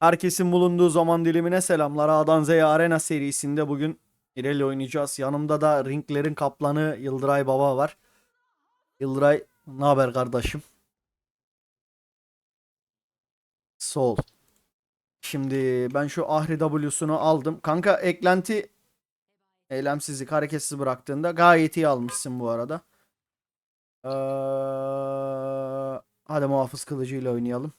Herkesin bulunduğu zaman dilimine selamlar. A'dan Z'ye Arena serisinde bugün İreli oynayacağız. Yanımda da ringlerin kaplanı Yıldıray Baba var. Yıldıray ne haber kardeşim? Sol. Şimdi ben şu Ahri W'sunu aldım. Kanka eklenti eylemsizlik hareketsiz bıraktığında gayet iyi almışsın bu arada. Ee, hadi muhafız kılıcıyla oynayalım.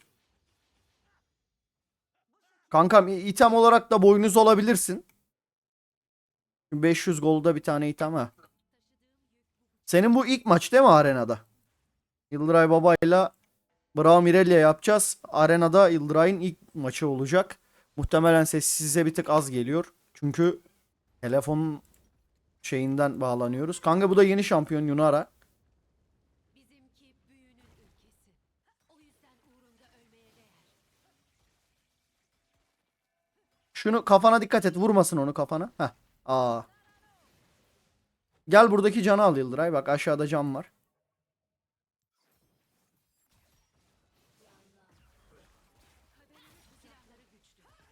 Kankam item olarak da boynuz olabilirsin. 500 golda bir tane item ha. Senin bu ilk maç değil mi arenada? Yıldıray Baba'yla Bravo Mirellia yapacağız. Arenada Yıldıray'ın ilk maçı olacak. Muhtemelen ses size bir tık az geliyor. Çünkü telefonun şeyinden bağlanıyoruz. Kanka bu da yeni şampiyon Yunara. Şunu kafana dikkat et. Vurmasın onu kafana. Heh. Aa. Gel buradaki canı al Yıldıray. Bak aşağıda cam var.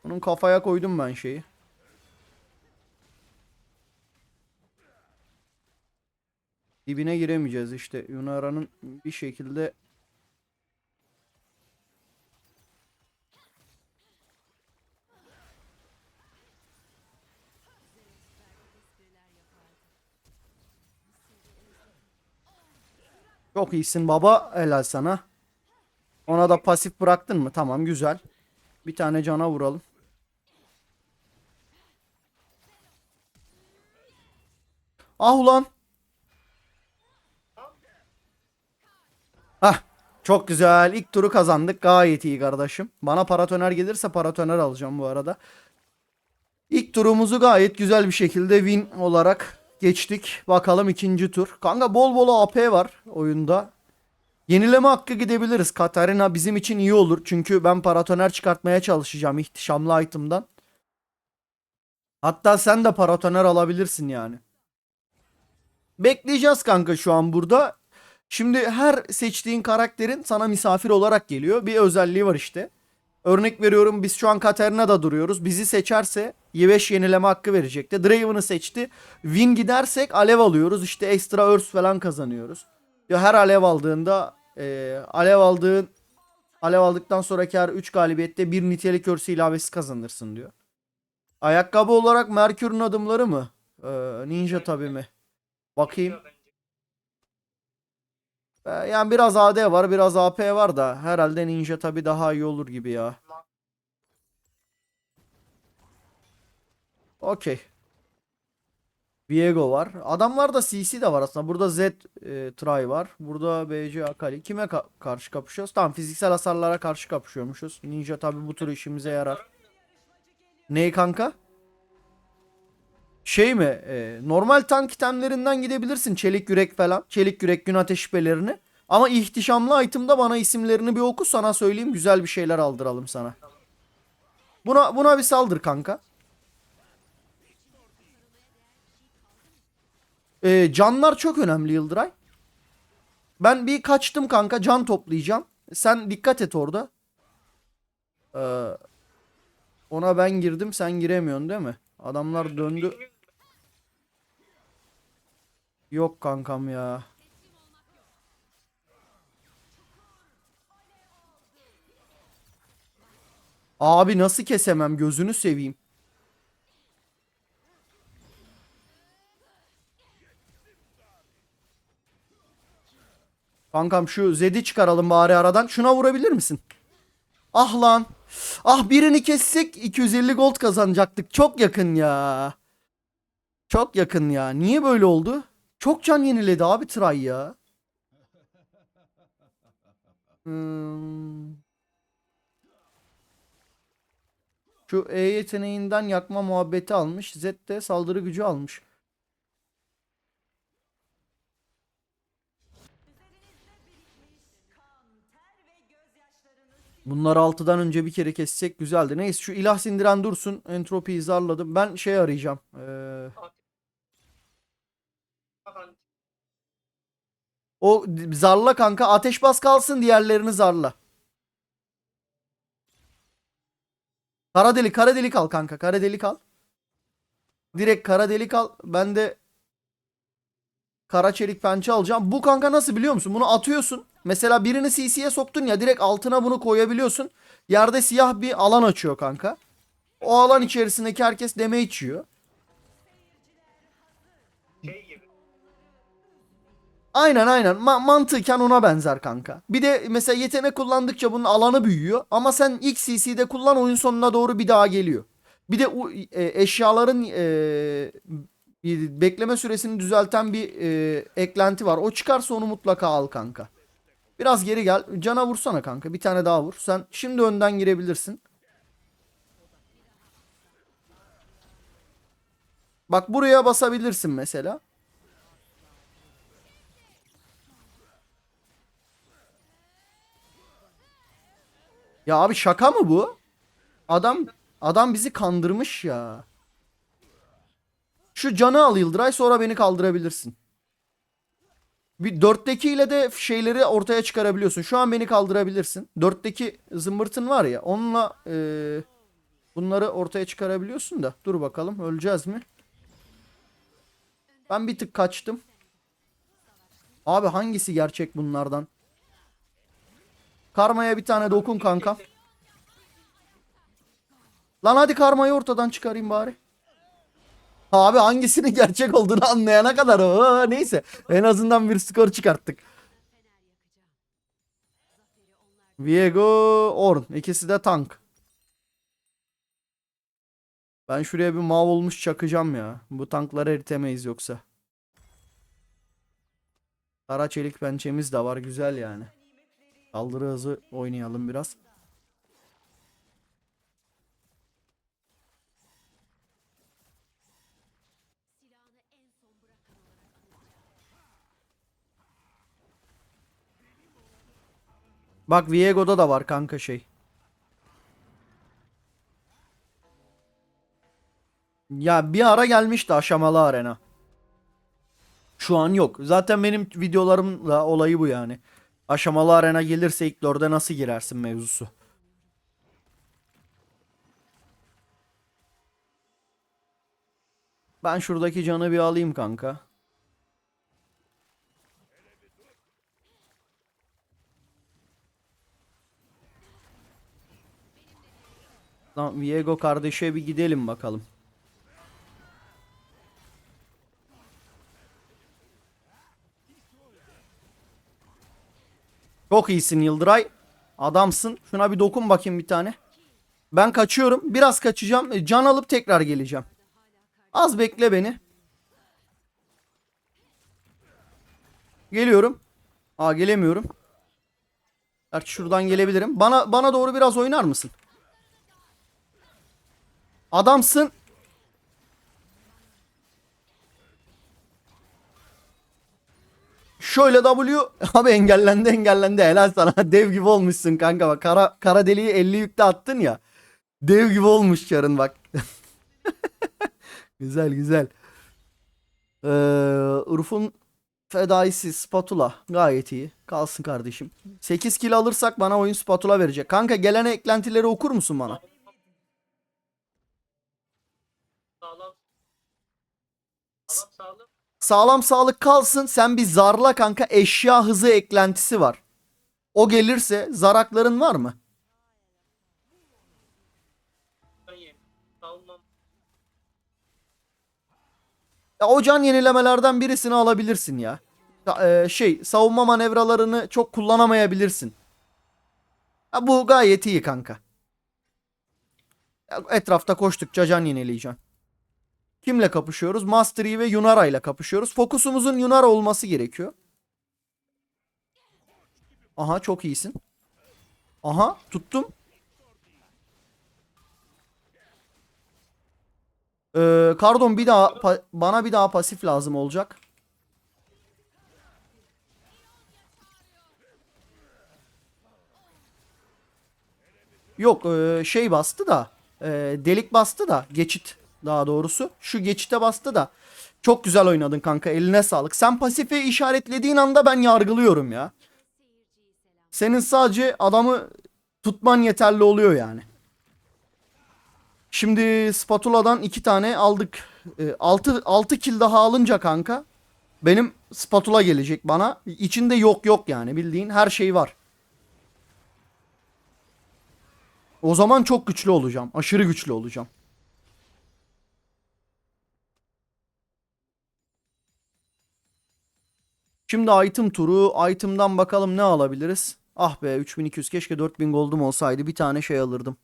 Bunun kafaya koydum ben şeyi. Dibine giremeyeceğiz işte. Yunara'nın bir şekilde Çok iyisin baba. Helal sana. Ona da pasif bıraktın mı? Tamam güzel. Bir tane cana vuralım. Ah ulan. Hah. Çok güzel. İlk turu kazandık. Gayet iyi kardeşim. Bana paratoner gelirse paratoner alacağım bu arada. İlk turumuzu gayet güzel bir şekilde win olarak geçtik. Bakalım ikinci tur. Kanka bol bol AP var oyunda. Yenileme hakkı gidebiliriz. Katarina bizim için iyi olur. Çünkü ben paratoner çıkartmaya çalışacağım ihtişamlı item'dan. Hatta sen de paratoner alabilirsin yani. Bekleyeceğiz kanka şu an burada. Şimdi her seçtiğin karakterin sana misafir olarak geliyor. Bir özelliği var işte. Örnek veriyorum biz şu an Katarina'da duruyoruz. Bizi seçerse Y5 yenileme hakkı verecekti. Draven'ı seçti. Win gidersek alev alıyoruz. İşte ekstra örs falan kazanıyoruz. Ya her alev aldığında e, alev aldığın alev aldıktan sonraki her 3 galibiyette bir nitelik örsü ilavesi kazanırsın diyor. Ayakkabı olarak Merkür'ün adımları mı? Ee, ninja tabi mi? Bakayım. Ee, yani biraz AD var, biraz AP var da herhalde ninja tabi daha iyi olur gibi ya. Okey. Viego var. Adamlarda CC de var aslında. Burada Z e, Try var. Burada BC Akali. Kime ka- karşı kapışıyoruz? Tamam fiziksel hasarlara karşı kapışıyormuşuz. Ninja tabi bu tür işimize yarar. Ney kanka? Şey mi? e, normal tank itemlerinden gidebilirsin. Çelik yürek falan. Çelik yürek gün ateş şüphelerini. Ama ihtişamlı itemda bana isimlerini bir oku sana söyleyeyim. Güzel bir şeyler aldıralım sana. Buna buna bir saldır kanka. Ee, canlar çok önemli Yıldıray. Ben bir kaçtım kanka can toplayacağım. Sen dikkat et orada. Ee, ona ben girdim sen giremiyorsun değil mi? Adamlar döndü. Yok kankam ya. Abi nasıl kesemem gözünü seveyim. Kankam şu Zed'i çıkaralım bari aradan. Şuna vurabilir misin? Ah lan. Ah birini kessek 250 gold kazanacaktık. Çok yakın ya. Çok yakın ya. Niye böyle oldu? Çok can yeniledi abi Tray ya. Hmm. Şu E yeteneğinden yakma muhabbeti almış. Z de saldırı gücü almış. Bunları 6'dan önce bir kere kessek güzeldi. Neyse şu ilah sindiren dursun. Entropiyi zarladım. Ben şey arayacağım. Ee, o zarla kanka. Ateş bas kalsın diğerlerini zarla. Kara delik, kara delik al kanka. Kara delik al. Direkt kara delik al. Ben de kara çelik pençe alacağım. Bu kanka nasıl biliyor musun? Bunu atıyorsun. Mesela birini CC'ye soktun ya direkt altına bunu koyabiliyorsun. Yerde siyah bir alan açıyor kanka. O alan içerisindeki herkes. Şey gibi. Aynen aynen. Ma- mantıken ona benzer kanka. Bir de mesela yetenek kullandıkça bunun alanı büyüyor. Ama sen ilk CC'de kullan oyun sonuna doğru bir daha geliyor. Bir de e, eşyaların e, bekleme süresini düzelten bir e, eklenti var. O çıkarsa onu mutlaka al kanka. Biraz geri gel. Cana vursana kanka. Bir tane daha vur. Sen şimdi önden girebilirsin. Bak buraya basabilirsin mesela. Ya abi şaka mı bu? Adam adam bizi kandırmış ya. Şu canı al Yıldıray sonra beni kaldırabilirsin. Bir dörtteki ile de şeyleri ortaya çıkarabiliyorsun. Şu an beni kaldırabilirsin. Dörtteki zımbırtın var ya onunla eee, bunları ortaya çıkarabiliyorsun da. Dur bakalım öleceğiz mi? Ben bir tık kaçtım. Abi hangisi gerçek bunlardan? Karmaya bir tane dokun kanka. Lan hadi karmayı ortadan çıkarayım bari. Abi hangisinin gerçek olduğunu anlayana kadar o neyse en azından bir skor çıkarttık. Viego, Orn ikisi de tank. Ben şuraya bir mav olmuş çakacağım ya. Bu tankları eritemeyiz yoksa. Kara çelik pençemiz de var güzel yani. Saldırı hızı oynayalım biraz. Silahını en son bırakan olarak Bak Viego'da da var kanka şey. Ya bir ara gelmişti aşamalı arena. Şu an yok. Zaten benim videolarımla olayı bu yani. Aşamalı arena gelirse ilk lorde nasıl girersin mevzusu. Ben şuradaki canı bir alayım kanka. Lan Viego kardeşe bir gidelim bakalım. Çok iyisin Yıldıray. Adamsın. Şuna bir dokun bakayım bir tane. Ben kaçıyorum. Biraz kaçacağım. E, Can alıp tekrar geleceğim. Az bekle beni. Geliyorum. Aa gelemiyorum. Gerçi şuradan gelebilirim. Bana bana doğru biraz oynar mısın? Adamsın. Şöyle W. Abi engellendi engellendi. Helal sana. Dev gibi olmuşsun kanka. Bak kara, kara deliği 50 yükte attın ya. Dev gibi olmuş çarın bak. Güzel güzel. Ee, Urf'un fedaisi spatula. Gayet iyi. Kalsın kardeşim. 8 kill alırsak bana oyun spatula verecek. Kanka gelen eklentileri okur musun bana Sağlam. Sağlam sağlık kalsın. Sen bir zarla kanka eşya hızı eklentisi var. O gelirse zarakların var mı? Ya o can yenilemelerden birisini alabilirsin ya. Ya, e, şey savunma manevralarını çok kullanamayabilirsin. Ya, bu gayet iyi kanka. Ya, etrafta koştukça can yenileyeceksin. Kimle kapışıyoruz? Master Yi ve Yunara ile kapışıyoruz. Fokusumuzun Yunara olması gerekiyor. Aha çok iyisin. Aha tuttum. Ee, Kardon bir daha bana bir daha pasif lazım olacak. Yok e, şey bastı da e, delik bastı da geçit daha doğrusu. Şu geçite bastı da çok güzel oynadın kanka eline sağlık. Sen pasifi işaretlediğin anda ben yargılıyorum ya. Senin sadece adamı tutman yeterli oluyor yani. Şimdi spatula'dan iki tane aldık. 6 6 kill daha alınca kanka benim spatula gelecek bana. İçinde yok yok yani bildiğin her şey var. O zaman çok güçlü olacağım. Aşırı güçlü olacağım. Şimdi item turu. Item'dan bakalım ne alabiliriz. Ah be 3200 keşke 4000 gold'um olsaydı bir tane şey alırdım.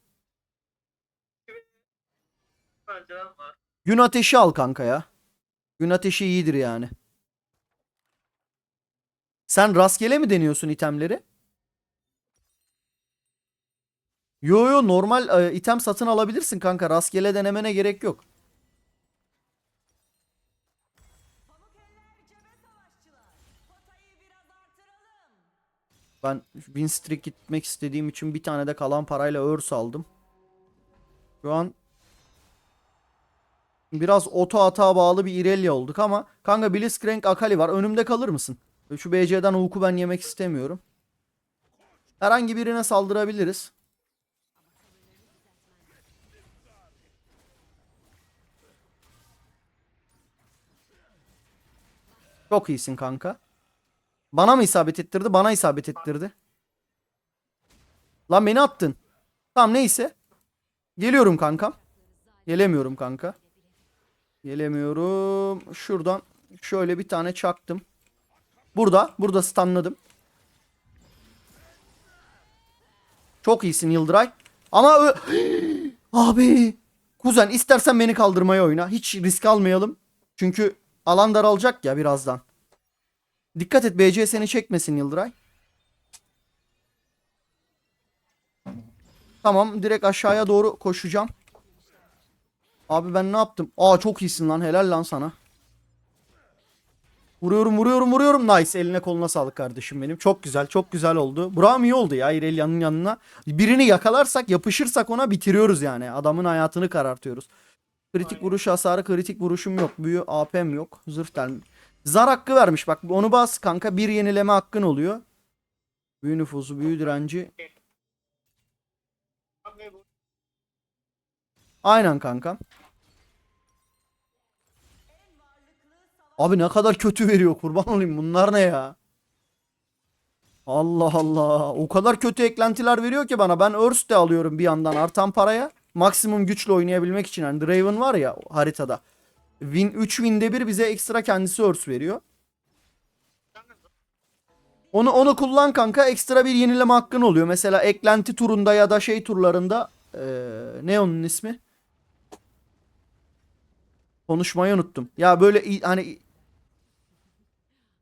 Gün ateşi al kanka ya. Gün ateşi iyidir yani. Sen rastgele mi deniyorsun itemleri? Yo yo normal e, item satın alabilirsin kanka. Rastgele denemene gerek yok. Ben win streak gitmek istediğim için bir tane de kalan parayla örs aldım. Şu an Biraz oto atağa bağlı bir Irelia olduk ama kanka Blitzcrank Akali var. Önümde kalır mısın? Şu BC'den Hulk'u ben yemek istemiyorum. Herhangi birine saldırabiliriz. Çok iyisin kanka. Bana mı isabet ettirdi? Bana isabet ettirdi. Lan beni attın. Tamam neyse. Geliyorum kankam. Gelemiyorum kanka. Gelemiyorum. Şuradan şöyle bir tane çaktım. Burada. Burada stunladım. Çok iyisin Yıldıray. Ama abi kuzen istersen beni kaldırmaya oyna. Hiç risk almayalım. Çünkü alan daralacak ya birazdan. Dikkat et BC seni çekmesin Yıldıray. Tamam direkt aşağıya doğru koşacağım. Abi ben ne yaptım? Aa çok iyisin lan. Helal lan sana. Vuruyorum vuruyorum vuruyorum. Nice. Eline koluna sağlık kardeşim benim. Çok güzel çok güzel oldu. Buram iyi oldu ya İrelia'nın yanına. Birini yakalarsak yapışırsak ona bitiriyoruz yani. Adamın hayatını karartıyoruz. Kritik vuruş hasarı kritik vuruşum yok. Büyü AP'm yok. Zırh. Zar hakkı vermiş bak. Onu bas kanka. Bir yenileme hakkın oluyor. Büyü nüfusu, büyü direnci. Aynen kanka. Abi ne kadar kötü veriyor kurban olayım bunlar ne ya? Allah Allah. O kadar kötü eklentiler veriyor ki bana. Ben Earth de alıyorum bir yandan artan paraya. Maksimum güçle oynayabilmek için. Yani Draven var ya haritada. Win 3 winde bir bize ekstra kendisi Earth veriyor. Onu onu kullan kanka ekstra bir yenileme hakkın oluyor. Mesela eklenti turunda ya da şey turlarında eee, ne onun ismi? Konuşmayı unuttum. Ya böyle hani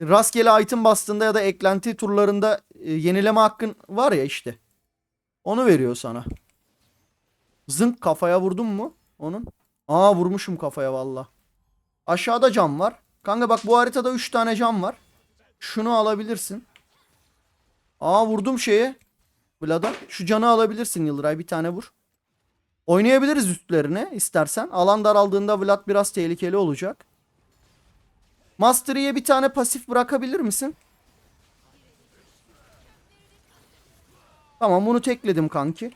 rastgele item bastığında ya da eklenti turlarında e, yenileme hakkın var ya işte. Onu veriyor sana. Zınk kafaya vurdun mu onun? Aa vurmuşum kafaya valla. Aşağıda cam var. Kanka bak bu haritada 3 tane cam var. Şunu alabilirsin. Aa vurdum şeye. Vlad'a. Şu canı alabilirsin Yıldıray bir tane vur. Oynayabiliriz üstlerine istersen. Alan daraldığında Vlad biraz tehlikeli olacak. Mastery'e bir tane pasif bırakabilir misin? Tamam bunu tekledim kanki.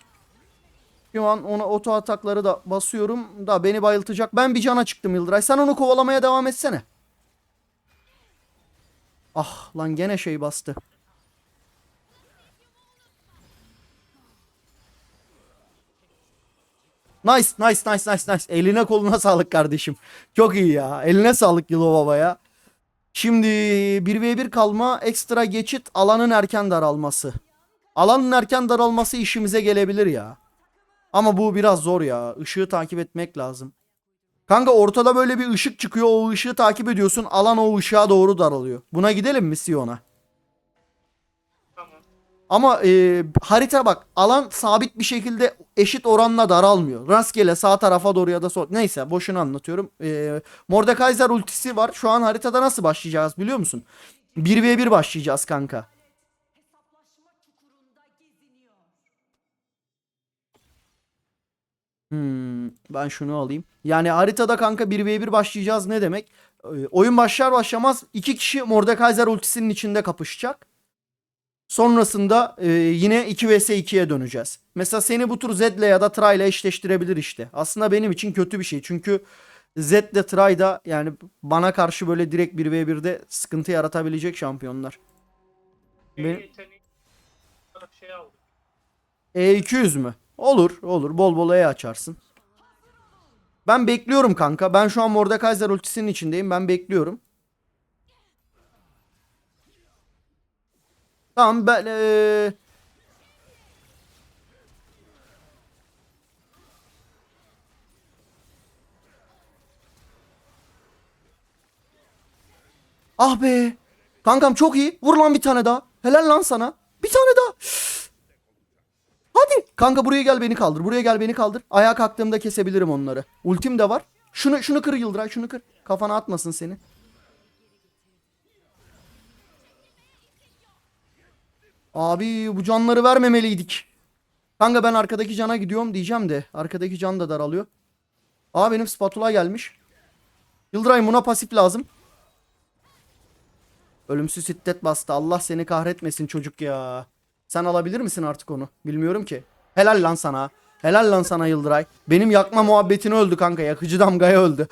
Şu an ona oto atakları da basıyorum da beni bayıltacak. Ben bir cana çıktım Yıldıray. Sen onu kovalamaya devam etsene. Ah lan gene şey bastı. Nice, nice, nice, nice, nice. Eline koluna sağlık kardeşim. Çok iyi ya. Eline sağlık Yılo Baba ya. Şimdi 1v1 kalma ekstra geçit alanın erken daralması. Alanın erken daralması işimize gelebilir ya. Ama bu biraz zor ya. Işığı takip etmek lazım. Kanka ortada böyle bir ışık çıkıyor. O ışığı takip ediyorsun. Alan o ışığa doğru daralıyor. Buna gidelim mi Sion'a? tamam. Ama e, harita bak alan sabit bir şekilde eşit oranla daralmıyor. Rastgele sağ tarafa doğru ya da sol. Neyse boşuna anlatıyorum. E, Mordekaiser ultisi var. Şu an haritada nasıl başlayacağız biliyor musun? 1v1 başlayacağız kanka. Hmm, ben şunu alayım. Yani haritada kanka 1v1 başlayacağız ne demek? E, oyun başlar başlamaz iki kişi Mordekaiser ultisinin içinde kapışacak. Sonrasında e, yine 2 vs 2'ye döneceğiz. Mesela seni bu tur Zed'le ya da Tray'la eşleştirebilir işte. Aslında benim için kötü bir şey. Çünkü Zed'le Tray'da yani bana karşı böyle direkt 1v1'de sıkıntı yaratabilecek şampiyonlar. Benim... Benim- yeteneği olarak şey aldım. E200 mü? Olur olur bol bol E açarsın. Ben bekliyorum kanka. Ben şu an Mordekaiser ultisinin içindeyim. Ben bekliyorum. Tamam ben eee, Ah be. Kankam çok iyi. Vur lan bir tane daha. Helal lan sana. Bir tane daha. Kanka buraya gel beni kaldır. Buraya gel beni kaldır. Ayağa kalktığımda kesebilirim onları. Ultim de var. Şunu şunu kır Yıldıray şunu kır. Kafana atmasın seni. Abi bu canları vermemeliydik. Kanka ben arkadaki cana gidiyorum diyeceğim de. Arkadaki can da daralıyor. Aa benim spatula gelmiş. Yıldıray buna pasif lazım. Ölümsüz şiddet bastı. Allah seni kahretmesin çocuk ya. Sen alabilir misin artık onu? Bilmiyorum ki. Helal lan sana. Helal lan sana Yıldıray. Benim yakma muhabbetini öldü kanka. Yakıcı damgaya öldü.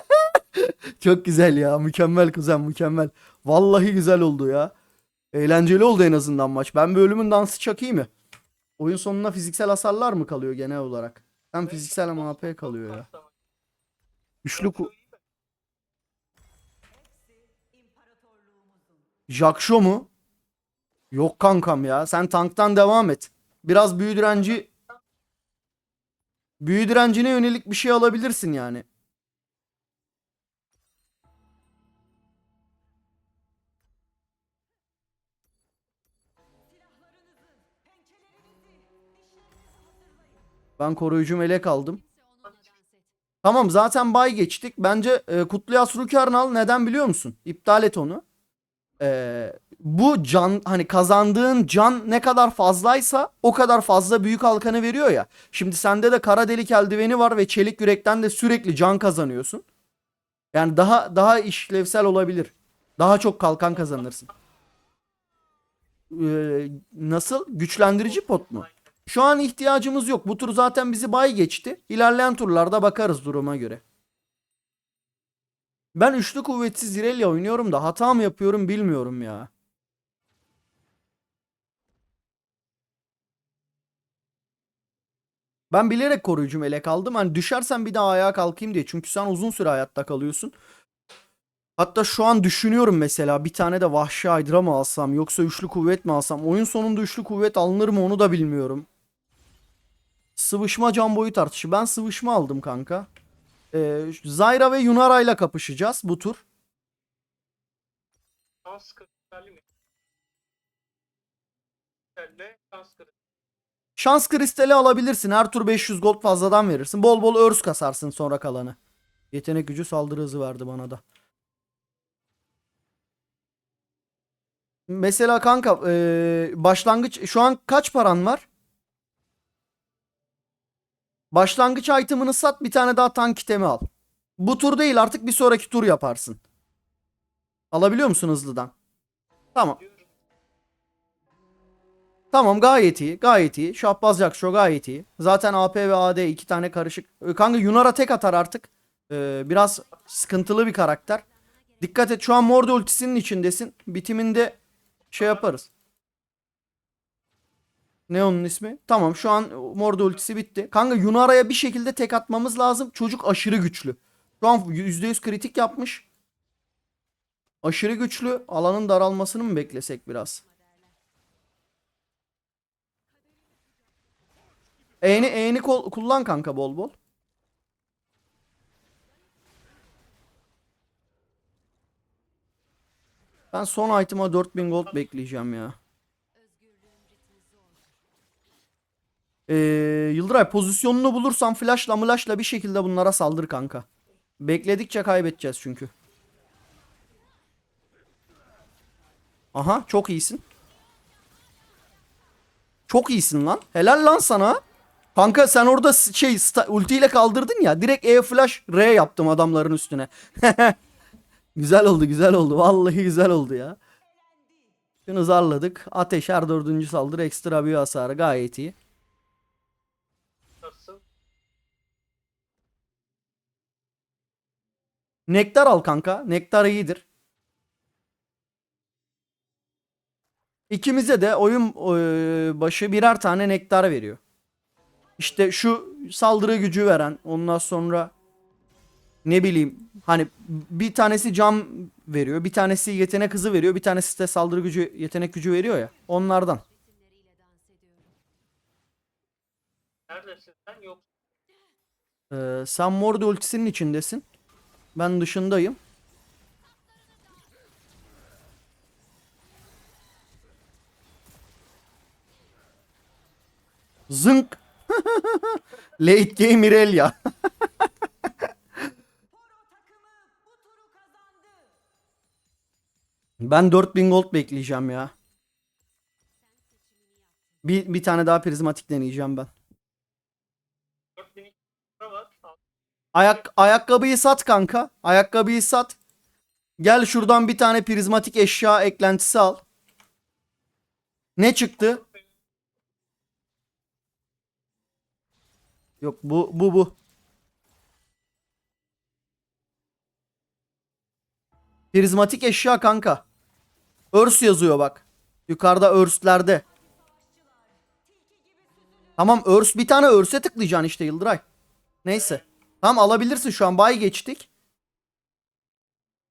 Çok güzel ya. Mükemmel kuzen mükemmel. Vallahi güzel oldu ya. Eğlenceli oldu en azından maç. Ben bir ölümün dansı çakayım mı? Oyun sonuna fiziksel hasarlar mı kalıyor genel olarak? Hem fiziksel hem AP kalıyor ya. Üçlü ku- Jaksho mu? Yok kankam ya. Sen tanktan devam et. Biraz büyü direnci büyü direncine yönelik bir şey alabilirsin yani. Ben koruyucu melek aldım. Tamam zaten bay geçtik. Bence e, Kutluyas Rukarnal neden biliyor musun? İptal et onu. E, bu can hani kazandığın can ne kadar fazlaysa o kadar fazla büyük halkanı veriyor ya. Şimdi sende de kara delik eldiveni var ve çelik yürekten de sürekli can kazanıyorsun. Yani daha daha işlevsel olabilir. Daha çok kalkan kazanırsın. E, nasıl? Güçlendirici pot mu? Şu an ihtiyacımız yok. Bu tur zaten bizi bay geçti. İlerleyen turlarda bakarız duruma göre. Ben üçlü kuvvetsiz Irelia oynuyorum da hata mı yapıyorum bilmiyorum ya. Ben bilerek koruyucu melek aldım. Hani düşersen bir daha ayağa kalkayım diye. Çünkü sen uzun süre hayatta kalıyorsun. Hatta şu an düşünüyorum mesela bir tane de vahşi aydra mı alsam yoksa üçlü kuvvet mi alsam? Oyun sonunda üçlü kuvvet alınır mı onu da bilmiyorum. Sıvışma can boyu tartışı. Ben sıvışma aldım kanka. Ee, Zyra ve Yunara ile kapışacağız bu tur. Şans kristali mi? Şans kristali. Şans kristali alabilirsin. Her tur 500 gold fazladan verirsin. Bol bol örs kasarsın sonra kalanı. Yetenek gücü saldırı hızı verdi bana da. Mesela kanka ee, başlangıç şu an kaç paran var? Başlangıç item'ını sat bir tane daha tank itemi al. Bu tur değil artık bir sonraki tur yaparsın. Alabiliyor musun hızlıdan? Tamam. Tamam gayet iyi. Gayet iyi. Şahbaz Jakşo gayet iyi. Zaten AP ve AD iki tane karışık. Ee, Kanka Yunara tek atar artık. Ee, biraz sıkıntılı bir karakter. Dikkat et şu an Morde ultisinin içindesin. Bitiminde şey yaparız. Ne onun ismi? Tamam şu an Morde ultisi bitti. Kanka Yunara'ya bir şekilde tek atmamız lazım. Çocuk aşırı güçlü. Şu an %100 kritik yapmış. Aşırı güçlü. Alanın daralmasını mı beklesek biraz? E'ni E'ni kullan kanka bol bol. Ben son item'a 4000 gold bekleyeceğim ya. Ee, Yıldıray pozisyonunu bulursan flashla mılaşla bir şekilde bunlara saldır kanka. Bekledikçe kaybedeceğiz çünkü. Aha çok iyisin. Çok iyisin lan. Helal lan sana. Kanka sen orada şey ultiyle kaldırdın ya. Direkt E flash R yaptım adamların üstüne. güzel oldu güzel oldu. Vallahi güzel oldu ya. Şunu zarladık. Ateş her dördüncü saldırı ekstra bir hasarı gayet iyi. Nektar al kanka. Nektar iyidir. İkimize de oyun e, başı birer tane nektar veriyor. İşte şu saldırı gücü veren ondan sonra ne bileyim hani bir tanesi cam veriyor. Bir tanesi yetenek hızı veriyor. Bir tanesi de saldırı gücü yetenek gücü veriyor ya. Onlardan. Sen? Yok. Ee, sen Mord ultisinin içindesin. Ben dışındayım. Zınk. Late game Irelia. ben 4000 gold bekleyeceğim ya. Bir, bir tane daha prizmatik deneyeceğim ben. 4000 lira var. Al. Ayak ayakkabıyı sat kanka. Ayakkabıyı sat. Gel şuradan bir tane prizmatik eşya eklentisi al. Ne çıktı? Yok bu bu bu. Prizmatik eşya kanka. Örs yazıyor bak. Yukarıda örslerde. Tamam örs bir tane örse tıklayacaksın işte Yıldıray. Neyse. Tamam alabilirsin şu an bay geçtik.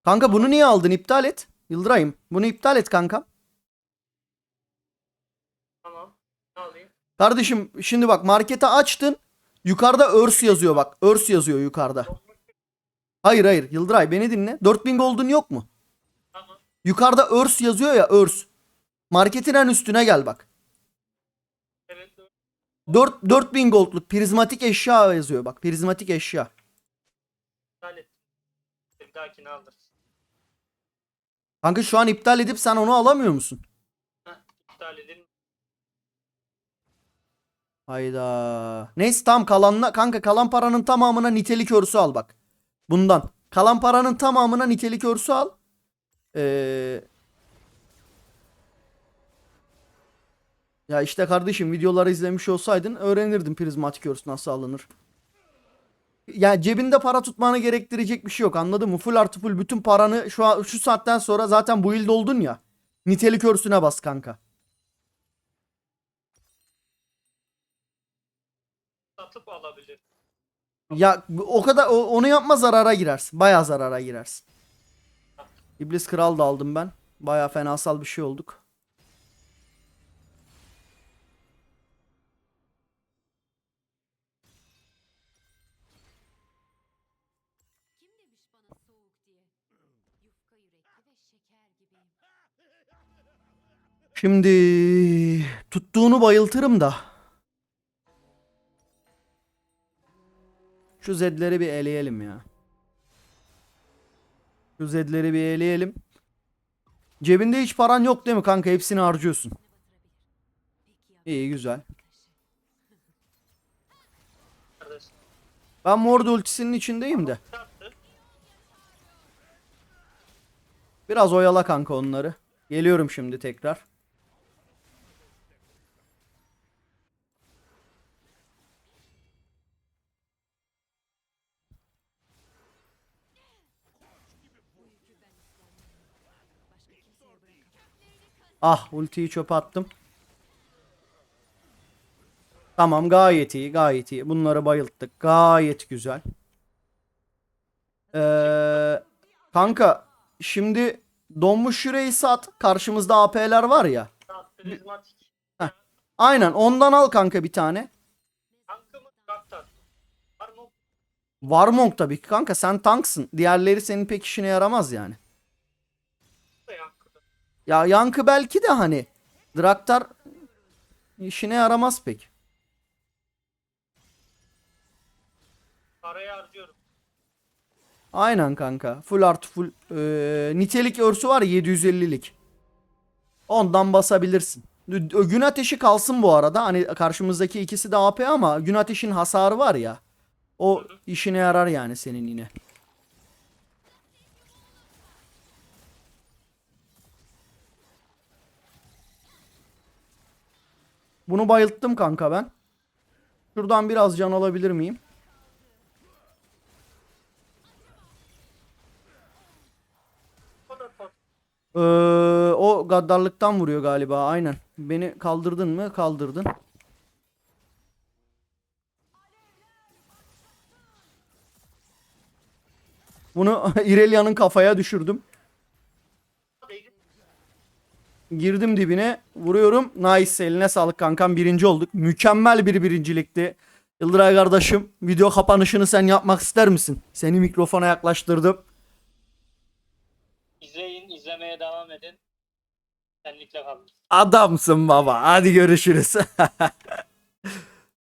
Kanka bunu niye aldın? İptal et. Yıldırayım. Bunu iptal et kanka. Tamam. Ne alayım? Kardeşim şimdi bak markete açtın. Yukarıda örs yazıyor bak. Örs yazıyor yukarıda. Hayır hayır Yıldıray beni dinle. 4000 gold'un yok mu? Tamam. Yukarıda örs yazıyor ya örs. Marketin en üstüne gel bak. Evet. dur. 4 4000 gold'luk prizmatik eşya yazıyor bak. Prizmatik eşya. İptal et. Bir dahakine alırsın. Kanka şu an iptal edip sen onu alamıyor musun? Heh, iptal edin. Hayda. Neyse tamam kalanla kanka kalan paranın tamamına nitelik örsü al bak. Bundan. Kalan paranın tamamına nitelik örsü al. Ee... Ya işte kardeşim videoları izlemiş olsaydın öğrenirdin prizmatik örs nasıl alınır. Ya cebinde para tutmanı gerektirecek bir şey yok anladın mı? Full artı full bütün paranı şu an şu saatten sonra zaten bu ilde oldun ya. Nitelik örsüne bas kanka. Satıp alabilir. Ya o kadar onu yapma zarara girersin. Bayağı zarara girersin. İblis Kral da aldım ben. Bayağı fenasal bir şey olduk. Şimdi tuttuğunu bayıltırım da. Şu zedleri bir eleyelim ya. Şu zedleri bir eleyelim. Cebinde hiç paran yok değil mi kanka? Hepsini harcıyorsun. İyi güzel. Ben Mord ultisinin içindeyim de. Biraz oyala kanka onları. Geliyorum şimdi tekrar. Ah ultiyi çöpe attım. Tamam gayet iyi gayet iyi. Bunları bayılttık. Gayet güzel. Ee, kanka şimdi donmuş yüreği sat. Karşımızda AP'ler var ya. Prizmatik. Aynen ondan al kanka bir tane. Tankı. Var mı? Tabii ki kanka sen tanksın. Diğerleri senin pek işine yaramaz yani. Ya yankı belki de hani. Draktar işine yaramaz pek. Parayı harcıyorum. Aynen kanka. Full artı full. Ee, nitelik örsü var ya 750'lik. Ondan basabilirsin. Gün ateşi kalsın bu arada. Hani karşımızdaki ikisi de AP ama gün ateşin hasarı var ya. O işine yarar yani senin yine. Bunu bayılttım kanka ben. Şuradan biraz can alabilir miyim? Ee, o gaddarlıktan vuruyor galiba aynen. Beni kaldırdın mı? Kaldırdın. Bunu İrelia'nın kafaya düşürdüm. Girdim dibine. Vuruyorum. Nice. Eline sağlık kankam. Birinci olduk. Mükemmel bir birincilikti. Yıldıray kardeşim video kapanışını sen yapmak ister misin? Seni mikrofona yaklaştırdım. İzleyin, izlemeye devam edin. Senlikle kalın. Adamsın baba. Hadi görüşürüz.